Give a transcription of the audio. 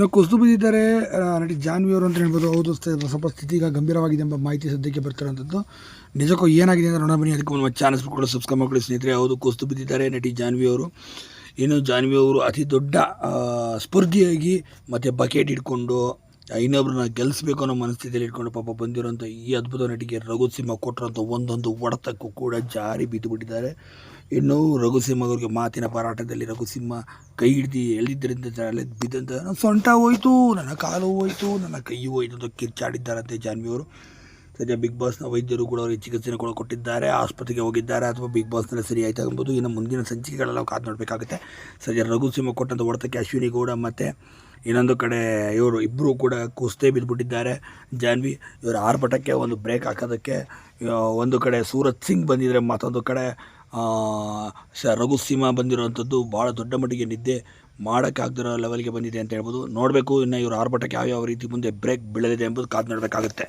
ಇನ್ನು ಕುಸಿದು ಬಿದ್ದಿದ್ದಾರೆ ನಟಿ ಜಾನ್ವಿ ಅವರು ಅಂತ ಹೇಳ್ಬೋದು, ಹೌದು ಸ್ವಲ್ಪ ಸ್ಥಿತಿ ಈಗ ಗಂಭೀರವಾಗಿದೆ ಎಂಬ ಮಾಹಿತಿ ಸದ್ಯಕ್ಕೆ ಬರ್ತಿರೋಂಥದ್ದು. ನಿಜಕ್ಕೂ ಏನಾಗಿದೆ ಅಂತ ನೋಡೋಣ ಬನ್ನಿ, ಅದಕ್ಕೆ ಒಂದು ಚಾನಲ್ಸ್ ಕೂಡ ಸಬ್ಸ್ಕ್ರೈಬ್ ಮಾಡ್ಕೊಳ್ಳಿ, ಸ್ನೇಹಿತರೆ. ಹೌದು ಕುಸಿದು ಬಿದ್ದಿದ್ದಾರೆ ನಟಿ ಜಾನ್ವಿ ಅವರು. ಇನ್ನು ಜಾನ್ವಿ ಅವರು ಅತಿ ದೊಡ್ಡ ಸ್ಪರ್ಧಿಯಾಗಿ ಮತ್ತು ಬಕೆಟ್ ಇಟ್ಕೊಂಡು ಇನ್ನೊಬ್ರನ್ನ ಗೆಲ್ಲಿಸ್ಬೇಕು ಅನ್ನೋ ಮನಸ್ಥಿತಿಯಲ್ಲಿ ಇಟ್ಕೊಂಡು ಪಾಪ ಬಂದಿರೋಂಥ ಈ ಅದ್ಭುತ ನಟಿಗೆ ರಘುಸಿಂಹ ಕೊಟ್ಟಿರೋಂಥ ಒಂದೊಂದು ಒಡತಕ್ಕೂ ಕೂಡ ಜಾರಿ ಬಿದ್ದು ಬಿಟ್ಟಿದ್ದಾರೆ ಇನ್ನು ರಘುಸಿಂಹ ಅವ್ರಿಗೆ ಮಾತಿನ ಹೋರಾಟದಲ್ಲಿ ರಘುಸಿಂಹ ಕೈ ಹಿಡ್ದು ಎಳೆದಿದ್ದರಿಂದ ಬಿದ್ದಂತ ನನ್ನ ಸೊಂಟ ಹೋಯ್ತು, ನನ್ನ ಕಾಲು ಹೋಯ್ತು, ನನ್ನ ಕೈ ಹೋಯ್ತು ಅಂತ ಕಿರ್ಚಾಡಿದ್ದಾರಂತೆ ಜಾನ್ವಿಯವರು ಸದ್ಯ ಬಿಗ್ ಬಾಸ್ನ ವೈದ್ಯರು ಕೂಡ ಅವರಿಗೆ ಚಿಕಿತ್ಸೆನ ಕೂಡ ಕೊಟ್ಟಿದ್ದಾರೆ, ಆಸ್ಪತ್ರೆಗೆ ಹೋಗಿದ್ದಾರೆ ಅಥವಾ ಬಿಗ್ ಬಾಸ್ನಲ್ಲಿ ಸರಿ ಆಯ್ತಾ ಎಂಬುದು ಇನ್ನು ಮುಂದಿನ ಸಂಚಿಕೆಗಳೆಲ್ಲ ಕಾದು ನೋಡಬೇಕಾಗುತ್ತೆ. ಸದ್ಯ ರಘುಸಿಂಹ ಕೊಟ್ಟಂಥ ಹೊಡೆತಕ್ಕೆ ಅಶ್ವಿನಿ ಗೌಡ ಮತ್ತು ಇನ್ನೊಂದು ಕಡೆ ಇವರು ಇಬ್ಬರು ಕೂಡ ಕುಸ್ತೆ ಬಿದ್ದುಬಿಟ್ಟಿದ್ದಾರೆ ಜಾನ್ವಿ ಇವರ ಆರ್ಭಟಕ್ಕೆ ಒಂದು ಬ್ರೇಕ್ ಹಾಕೋದಕ್ಕೆ ಒಂದು ಕಡೆ ಸೂರಜ್ ಸಿಂಗ್ ಬಂದಿದ್ದರೆ ಮತ್ತೊಂದು ಕಡೆ ಆ, ರಘು ಸಿಂಹ ಬಂದಿರೋವಂಥದ್ದು ಭಾಳ ದೊಡ್ಡ ಮಟ್ಟಿಗೆ ನಿದ್ದೆ ಮಾಡೋಕ್ಕಾಗ್ದಿರೋ ಲೆವೆಲ್ಗೆ ಬಂದಿದೆ ಅಂತ ಹೇಳ್ಬೋದು. ನೋಡಬೇಕು ಇನ್ನು ಇವರು ಆರ್ಭಟಕ್ಕೆ ಯಾವ್ಯಾವ ರೀತಿ ಮುಂದೆ ಬ್ರೇಕ್ ಬೀಳಲಿದೆ ಎಂಬುದು ಕಾದು ನೋಡಬೇಕಾಗುತ್ತೆ.